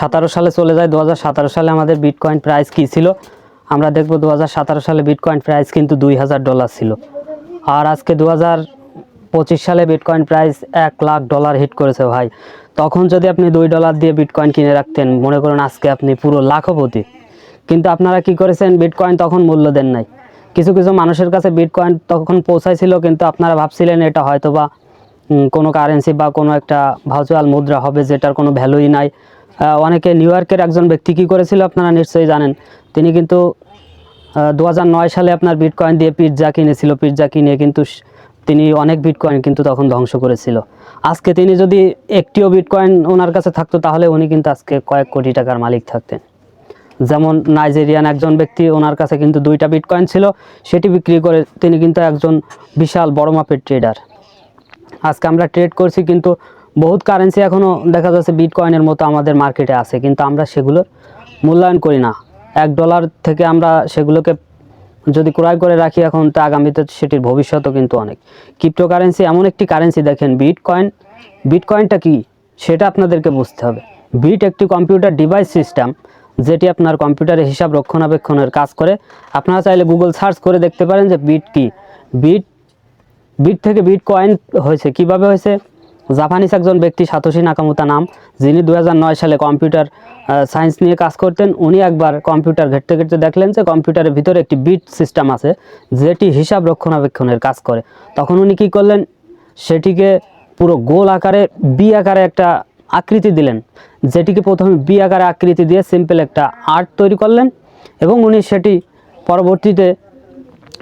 সাতারো সালে চলে যায় দু হাজার সতেরো সালে আমাদের বিটকয়েন প্রাইস কী ছিল? আমরা দেখব দু হাজার সতেরো সালে বিটকয়েন প্রাইস কিন্তু দুই হাজার ডলার ছিল। আর আজকে দু পঁচিশ সালে বিটকয়েন প্রাইস এক লাখ ডলার হিট করেছে ভাই। তখন যদি আপনি দুই ডলার দিয়ে বিটকয়েন কিনে রাখতেন, মনে করুন আজকে আপনি পুরো লাখপতি। কিন্তু আপনারা কি করেছেন? বিটকয়েন তখন মূল্য দেন নাই। কিছু কিছু মানুষের কাছে বিটকয়েন তখন পৌঁছাইছিল, কিন্তু আপনারা ভাবছিলেন এটা হয়তো বা কোনো কারেন্সি বা কোনো একটা ভার্চুয়াল মুদ্রা হবে যেটার কোনো ভ্যালুই নাই। অনেকে নিউ ইয়র্কের একজন ব্যক্তি কী করেছিল আপনারা নিশ্চয়ই জানেন। তিনি কিন্তু দু হাজার নয় সালে আপনার বিটকয়েন দিয়ে পিৎজা কিনেছিল। পিৎজা কিনে কিন্তু তিনি অনেক বিটকয়েন কিন্তু তখন ধ্বংস করেছিল। আজকে তিনি যদি একটিও বিটকয়েন ওনার কাছে থাকতো, তাহলে উনি কিন্তু আজকে কয়েক কোটি টাকার মালিক থাকতেন। যেমন নাইজেরিয়ান একজন ব্যক্তি, ওনার কাছে কিন্তু দুইটা বিটকয়েন ছিল। সেটি বিক্রি করে তিনি কিন্তু একজন বিশাল বড় মাপের ট্রেডার আজকে আমরা ট্রেড করছি কিন্তু বহুত কারেন্সি এখনও দেখা যাচ্ছে বিটকয়েনের মতো আমাদের মার্কেটে আছে, কিন্তু আমরা সেগুলোর মূল্যায়ন করি না। এক ডলার থেকে আমরা সেগুলোকে যদি ক্রয় করে রাখি এখন, তা আগামীতে সেটির ভবিষ্যতও কিন্তু অনেক। ক্রিপ্টোকারেন্সি এমন একটি কারেন্সি দেখেন বিট বিটকয়েন বিটকয়েনটা কি? সেটা আপনাদেরকে বুঝতে হবে। বিট একটি কম্পিউটার ডিভাইস সিস্টেম যেটি আপনার কম্পিউটারে হিসাব রক্ষণাবেক্ষণের কাজ করে। আপনারা চাইলে গুগল সার্চ করে দেখতে পারেন যে বিট কি। বিট বিট থেকে বিট কয়েন হয়েছে, কীভাবে হয়েছে? জাপানিজ একজন ব্যক্তি সাতোশি নাকামুতা নাম, যিনি দু হাজার নয় সালে কম্পিউটার সায়েন্স নিয়ে কাজ করতেন, উনি একবার কম্পিউটার ঘেটতে ঘেটতে দেখলেন যে কম্পিউটারের ভিতরে একটি বিট সিস্টেম আছে, যেটি হিসাব রক্ষণাবেক্ষণের কাজ করে। তখন উনি কী করলেন, সেটিকে পুরো গোল আকারে, বি আকারে একটা আকৃতি দিলেন। যেটিকে প্রথমে বি আকারে আকৃতি দিয়ে সিম্পল একটা আর্ট তৈরি করলেন এবং উনি সেটি পরবর্তীতে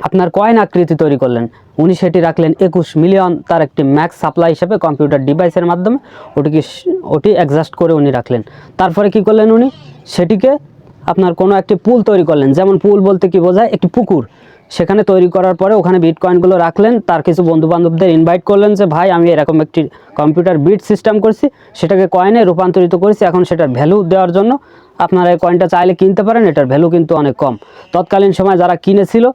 আপনার কয়েন আকৃতি তৈরি করলেন। উনি সেটি রাখলেন একুশ মিলিয়ন, তার একটি ম্যাক্স সাপ্লাই হিসেবে কম্পিউটার ডিভাইসের মাধ্যমে। ওটিকে ওটি অ্যাডজাস্ট করে উনি রাখলেন। তারপরে কি করলেন উনি? সেটিকে আপনার কোনো একটি পুল তৈরি করলেন। যেমন পুল বলতে কি বোঝায়? একটি পুকুর। সেখানে তৈরি করার পরে ওখানে বিট কয়েনগুলো রাখলেন। তার কিছু বন্ধু বান্ধবদের ইনভাইট করলেন যে, ভাই, আমি এরকম একটি কম্পিউটার বিট সিস্টেম করছি। সেটাকে কয়েনে রূপান্তরিত করেছি। এখন সেটার ভ্যালু দেওয়ার জন্য আপনারা এই কয়েনটা চাইলে কিনতে পারেন। এটার ভ্যালু কিন্তু অনেক কম। তৎকালীন সময় যারা কিনেছিল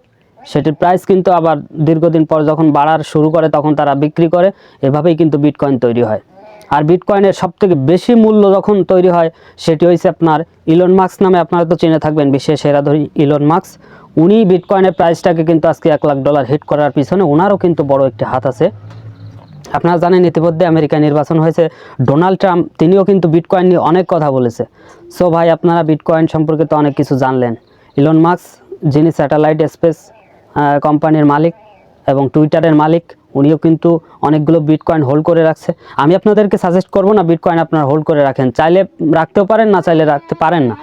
সেটির প্রাইস কিন্তু আবার দীর্ঘদিন পর যখন বাড়ার শুরু করে, তখন তারা বিক্রি করে। এভাবেই কিন্তু বিটকয়েন তৈরি হয়। আর বিটকয়েনের সবথেকে বেশি মূল্য যখন তৈরি হয়, সেটি হয়েছে আপনার ইলন মার্কস নামে। আপনারা তো চিনে থাকবেন, বিশ্বের সেরা ধরি ইলন মার্কস উনি বিটকয়েনের প্রাইসটাকে কিন্তু আজকে এক লাখ ডলার হিট করার পিছনে ওনারও কিন্তু বড় একটি হাত আছে। আপনারা জানেন, ইতিমধ্যে আমেরিকায় নির্বাচন হয়েছে। ডোনাল্ড ট্রাম্প তিনিও কিন্তু বিটকয়েন নিয়ে অনেক কথা বলেছে। সো ভাই, আপনারা বিটকয়েন সম্পর্কে তো অনেক কিছু জানলেন। ইলন মার্কস যিনি স্যাটেলাইট স্পেস কোম্পানির মালিক এবং টুইটারের মালিক, উনিও কিন্তু অনেকগুলো বিটকয়েন হোল্ড করে রাখছে। আমি আপনাদেরকে সাজেস্ট করব না বিটকয়েন আপনারা হোল্ড করে রাখেন। চাইলে রাখতেও পারেন, না চাইলে রাখতে পারেন না।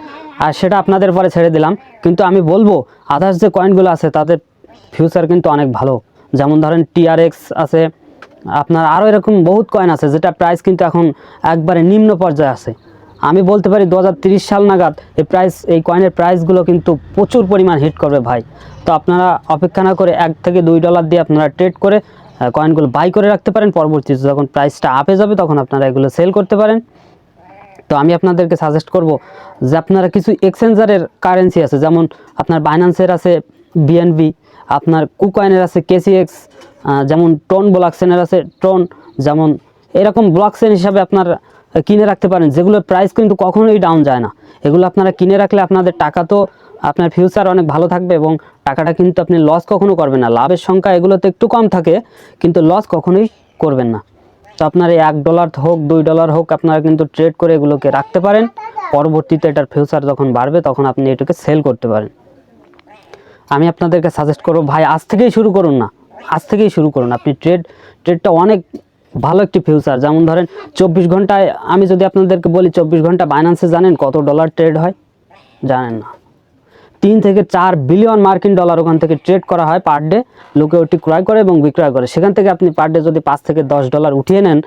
আর সেটা আপনাদের পরে ছেড়ে দিলাম। কিন্তু আমি বলব আদার্স যে কয়েনগুলো আছে, তাদের ফিউচার কিন্তু অনেক ভালো। যেমন ধরেন টিআরএক্স আছে, আপনার আরও এরকম বহুত কয়েন আছে, যেটা প্রাইস কিন্তু এখন একবারে নিম্ন পর্যায়ে আছে। আমি বলতে পারি দু সাল নাগাদ এই প্রাইস এই কয়েনের প্রাইসগুলো কিন্তু প্রচুর পরিমাণ হিট করবে ভাই। তো আপনারা অপেক্ষা না করে এক থেকে দুই ডলার দিয়ে আপনারা ট্রেড করে কয়েনগুলো বাই করে রাখতে পারেন। পরবর্তীতে যখন প্রাইসটা আপে যাবে, তখন আপনারা এগুলো সেল করতে পারেন। তো আমি আপনাদেরকে সাজেস্ট করব যে আপনারা কিছু এক্সচেঞ্জারের কারেন্সি আছে, যেমন আপনার বাইন্যান্সের আছে বিএনবি আপনার কুকয়েনের আছে কেসিএক্স যেমন টোন ব্লকচেনের আছে টোন যেমন এরকম ব্লকচেন হিসাবে আপনার কিনে রাখতে পারেন। যেগুলোর প্রাইস কিন্তু কখনোই ডাউন যায় না। এগুলো আপনারা কিনে রাখলে আপনাদের টাকা তো আপনার ফিউচার অনেক ভালো থাকবে এবং টাকাটা কিন্তু আপনি লস কখনো করবেন না। লাভের সংখ্যা এগুলোতে একটু কম থাকে, কিন্তু লস কখনোই করবেন না। তো আপনার এক ডলার হোক, দুই ডলার হোক, আপনারা কিন্তু ট্রেড করে এগুলোকে রাখতে পারেন। পরবর্তীতে এটার ফিউচার যখন বাড়বে, তখন আপনি এটাকে সেল করতে পারেন। আমি আপনাদেরকে সাজেস্ট করব, ভাই, আজ থেকেই শুরু করুন না। আজ থেকেই শুরু করুন। আপনি ট্রেড ট্রেডটা অনেক ভালো একটি ফিউচার যেমন ধরেন, চব্বিশ ঘন্টায় আমি যদি আপনাদেরকে বলি, চব্বিশ ঘণ্টা বাইন্যান্সে জানেন কত ডলার ট্রেড হয়? জানেন না। তিন থেকে চার বিলিয়ন মার্কিন ডলার ওখান থেকে ট্রেড করা হয় পার ডে লোকে ওটি ক্রয় করে এবং বিক্রয় করে। সেখান থেকে আপনি পার ডে যদি পাঁচ থেকে দশ ডলার উঠিয়ে নেন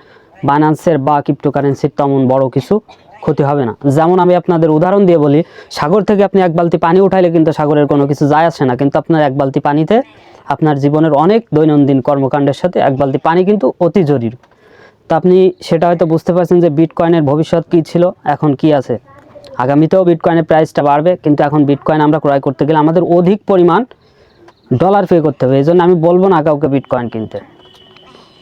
বাইন্যান্সের বা ক্রিপ্টোকারেন্সির তেমন বড় কিছু ক্ষতি হবে না। যেমন আমি আপনাদের উদাহরণ দিয়ে বলি, সাগর থেকে আপনি এক বালতি পানি উঠাইলে কিন্তু সাগরের কোনো কিছু যায় আসে না, কিন্তু আপনার এক বালতি পানিতে আপনার জীবনের অনেক দৈনন্দিন কর্মকাণ্ডের সাথে এক বালতি পানি কিন্তু অতি জরুরি। তো আপনি সেটা হয়তো বুঝতে পারছেন যে বিটকয়েনের ভবিষ্যৎ কী ছিল, এখন কি আছে। আগামীতেও বিটকয়েনের প্রাইসটা বাড়বে, কিন্তু এখন বিটকয়েন আমরা ক্রয় করতে গেলে আমাদের অধিক পরিমাণ ডলার পে করতে হবে। এই জন্য আমি বলব না কাউকে বিটকয়েন কিনতে।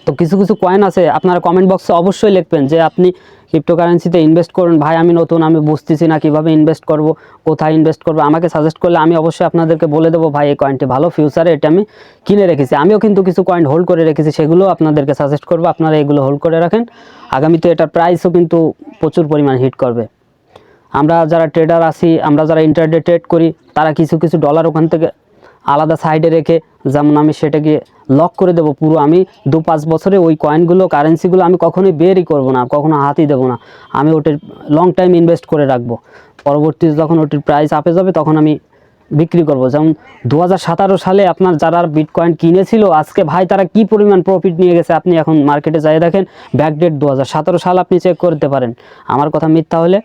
তো কিছু কিছু কয়েন আছে, আপনারা কমেন্ট বক্সে অবশ্যই লিখবেন যে আপনি ক্রিপ্টোকারেন্সিতে ইনভেস্ট করুন। ভাই, আমি নতুন, আমি বুঝতেছি না কীভাবে ইনভেস্ট করব, কোথায় ইনভেস্ট করব। আমাকে সাজেস্ট করলে আমি অবশ্যই আপনাদেরকে বলে দেবো, ভাই, এই কয়েনটি ভালো ফিউচারে এটা আমি কিনে রেখেছি। আমিও কিন্তু কিছু কয়েন হোল্ড করে রেখেছি সেগুলো আপনাদেরকে সাজেস্ট করব। আপনারা এগুলো হোল্ড করে রাখেন। আগামীতে এটার প্রাইসও কিন্তু প্রচুর পরিমাণ হিট করবে। আমরা যারা ট্রেডার আছি, আমরা যারা ইন্টারডে ট্রেড করি, তারা কিছু কিছু ডলার ওখান থেকে আলাদা সাইডে রেখে যেমন আমি সেটাকে লক করে দেবো পুরো আমি দু পাঁচ বছরে ওই কয়েনগুলো কারেন্সিগুলো আমি কখনোই বেরই করব না, কখনো হাতই দেবো না। আমি ওটির লং টাইম ইনভেস্ট করে রাখব। পরবর্তীতে যখন ওটির প্রাইস আপে যাবে তখন আমি বিক্রি করব। যেমন দু হাজার সতেরো সালে আপনার যারা বিটকয়েন কিনেছিল, আজকে ভাই তারা কি পরিমাণ প্রফিট নিয়ে গেছে আপনি এখন মার্কেটে যাই দেখেন ব্যাকডেট দু হাজার সাল আপনি চেক করতে পারেন। আমার কথা মিথ্যা হলে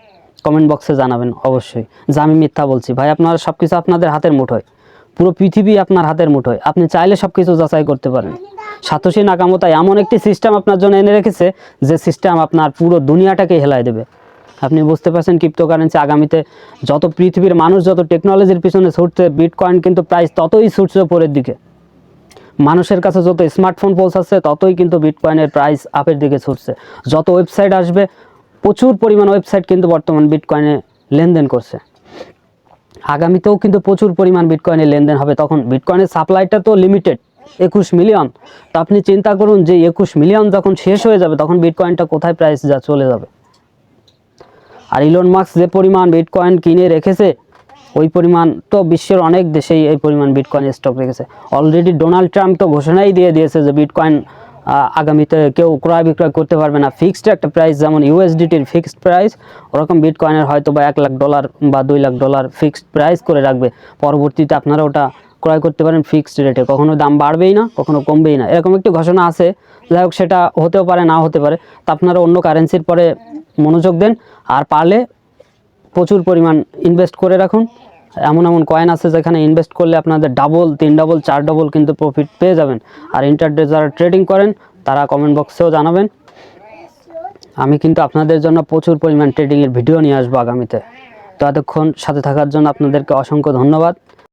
কমেন্ট বক্সে জানাবেন অবশ্যই। যে আমি মিথ্যা বলছি। ভাই, আপনারা সব কিছু আপনাদের হাতের মুঠোয়। পুরো পৃথিবী আপনার হাতের মুঠোয়। আপনি চাইলে সব কিছু যাচাই করতে পারেন। সাতোশি নাকামতায় এমন একটি সিস্টেম আপনার জন্য এনে রেখেছে, যে সিস্টেম আপনার পুরো দুনিয়াটাকে হেলায় দেবে। আপনি বুঝতে পারছেন ক্রিপ্টোকারেন্সি আগামীতে যত পৃথিবীর মানুষ, যত টেকনোলজির পিছনে ছুটছে বিটকয়েন কিন্তু প্রাইস ততই ছুটছে উপরের দিকে। মানুষের কাছে যত স্মার্টফোন পৌঁছাচ্ছে, ততই কিন্তু বিটকয়েনের প্রাইস আপের দিকে ছুটছে। যত ওয়েবসাইট আসবে, প্রচুর পরিমাণ ওয়েবসাইট কিন্তু বর্তমান বিটকয়েনে লেনদেন করছে। আগামীতেও কিন্তু প্রচুর পরিমাণ বিটকয়েনের লেনদেন হবে। তখন বিটকয়েনের সাপ্লাইটা তো লিমিটেড একুশ মিলিয়ন তো আপনি চিন্তা করুন যে একুশ মিলিয়ন যখন শেষ হয়ে যাবে, তখন বিটকয়েনটা কোথায় প্রাইস যা চলে যাবে? আর ইলন মার্কস যে পরিমাণ বিটকয়েন কিনে রেখেছে, ওই পরিমাণ তো বিশ্বের অনেক দেশেই এই পরিমাণ বিটকয়েন স্টক রেখেছে। অলরেডি ডোনাল্ড ট্রাম্প তো ঘোষণাই দিয়ে দিয়েছে যে বিটকয়েন আগামীতে কেউ ক্রয় বিক্রয় করতে পারবে না। ফিক্সড একটা প্রাইস যেমন ইউএসডিটির ফিক্সড প্রাইস ওরকম বিটকয়েনের হয়তো বা এক লাখ ডলার বা দুই লাখ ডলার ফিক্সড প্রাইস করে রাখবে। পরবর্তীতে আপনারা ওটা ক্রয় করতে পারেন ফিক্সড রেটে কখনো দাম বাড়বেই না, কখনো কমবেই না। এরকম একটি ঘোষণা আছে। যাই হোক, সেটা হতেও পারে না হতে পারে। তা আপনারা অন্য কারেন্সির পরে মনোযোগ দেন। আর পারলে প্রচুর পরিমাণ ইনভেস্ট করে রাখুন। এমন এমন কয়েন আছে যেখানে ইনভেস্ট করলে আপনাদের ডাবল তিন ডাবল চার ডাবল কিন্তু প্রফিট পেয়ে যাবেন। আর ইন্টারডে যারা ট্রেডিং করেন, তারা কমেন্ট বক্সেও জানাবেন। আমি কিন্তু আপনাদের জন্য প্রচুর পরিমাণ ট্রেডিংয়ের ভিডিও নিয়ে আসব আগামীতে। তো এতক্ষণ সাথে থাকার জন্য আপনাদেরকে অসংখ্য ধন্যবাদ।